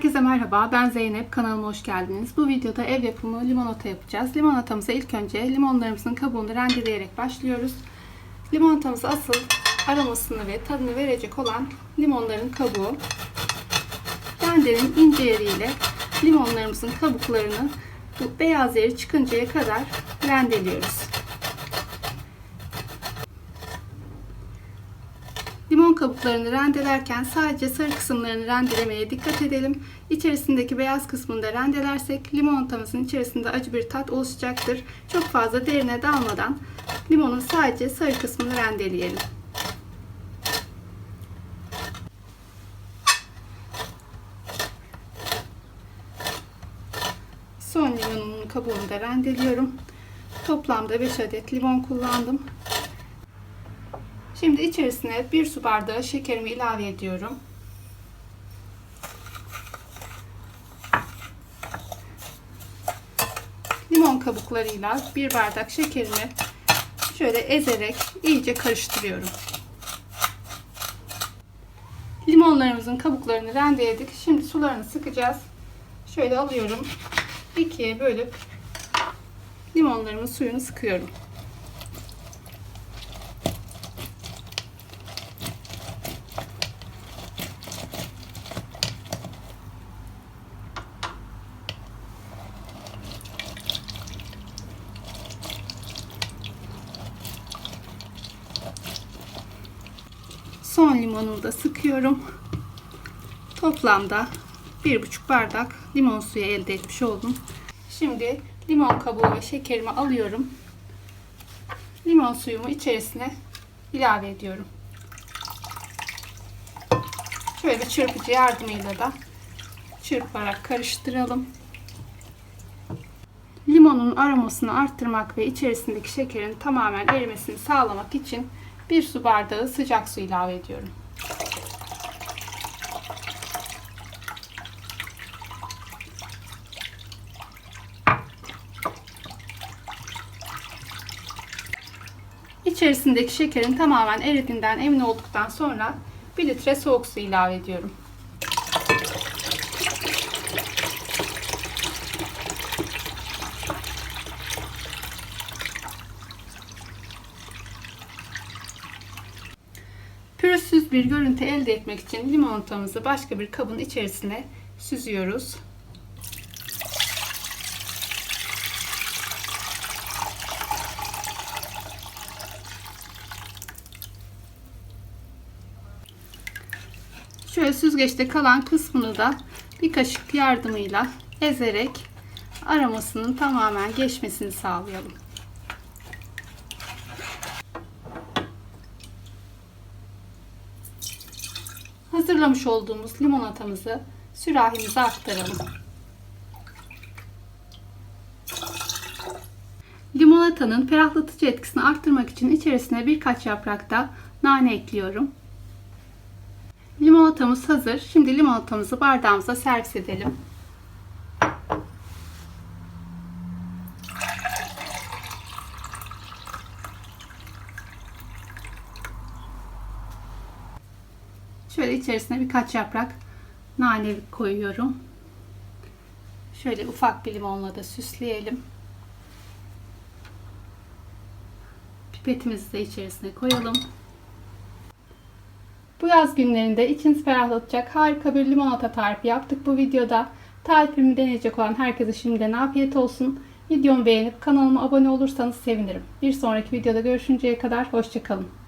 Herkese merhaba, ben Zeynep. Kanalıma hoş geldiniz. Bu videoda ev yapımı limonata yapacağız. Limonatamıza ilk önce limonlarımızın kabuğunu rendeleyerek başlıyoruz. Limonatamıza asıl aromasını ve tadını verecek olan limonların kabuğu. Rendenin ince yeriyle limonlarımızın kabuklarını bu beyaz yeri çıkıncaya kadar rendeliyoruz. Limon kabuklarını rendelerken sadece sarı kısımlarını rendelemeye dikkat edelim. İçerisindeki beyaz kısmını da rendelersek limonatamızın içerisinde acı bir tat oluşacaktır. Çok fazla derine dalmadan limonun sadece sarı kısmını rendeleyelim. Son limonumun kabuğunu da rendeliyorum. Toplamda 5 adet limon kullandım. Şimdi içerisine bir su bardağı şekerimi ilave ediyorum. Limon kabuklarıyla bir bardak şekerimi şöyle ezerek iyice karıştırıyorum. Limonlarımızın kabuklarını rendeledik. Şimdi sularını sıkacağız. Şöyle alıyorum. ikiye bölüp limonlarımın suyunu sıkıyorum. Son limonumu da sıkıyorum. Toplamda 1,5 bardak limon suyu elde etmiş oldum. Şimdi limon kabuğu ve şekerimi alıyorum. Limon suyumu içerisine ilave ediyorum. Şöyle bir çırpıcı yardımıyla da çırparak karıştıralım. Limonun aromasını arttırmak ve içerisindeki şekerin tamamen erimesini sağlamak için bir su bardağı sıcak su ilave ediyorum. İçerisindeki şekerin tamamen eridiğinden emin olduktan sonra 1 litre soğuk su ilave ediyorum. Pürüzsüz bir görüntü elde etmek için limonatamızı başka bir kabın içerisine süzüyoruz. Şöyle süzgeçte kalan kısmını da bir kaşık yardımıyla ezerek aromasının tamamen geçmesini sağlayalım. Hazırlamış olduğumuz limonatamızı sürahimize aktaralım. Limonatanın ferahlatıcı etkisini arttırmak için içerisine birkaç yaprak da nane ekliyorum. Limonatamız hazır. Şimdi limonatamızı bardağımıza servis edelim. Şöyle içerisine birkaç yaprak nane koyuyorum. Şöyle ufak bir limonla da süsleyelim. Pipetimizi de içerisine koyalım. Bu yaz günlerinde içinizi ferahlatacak harika bir limonata tarifi yaptık bu videoda. Tarifimi deneyecek olan herkese şimdiden afiyet olsun. Videomu beğenip kanalıma abone olursanız sevinirim. Bir sonraki videoda görüşünceye kadar hoşçakalın.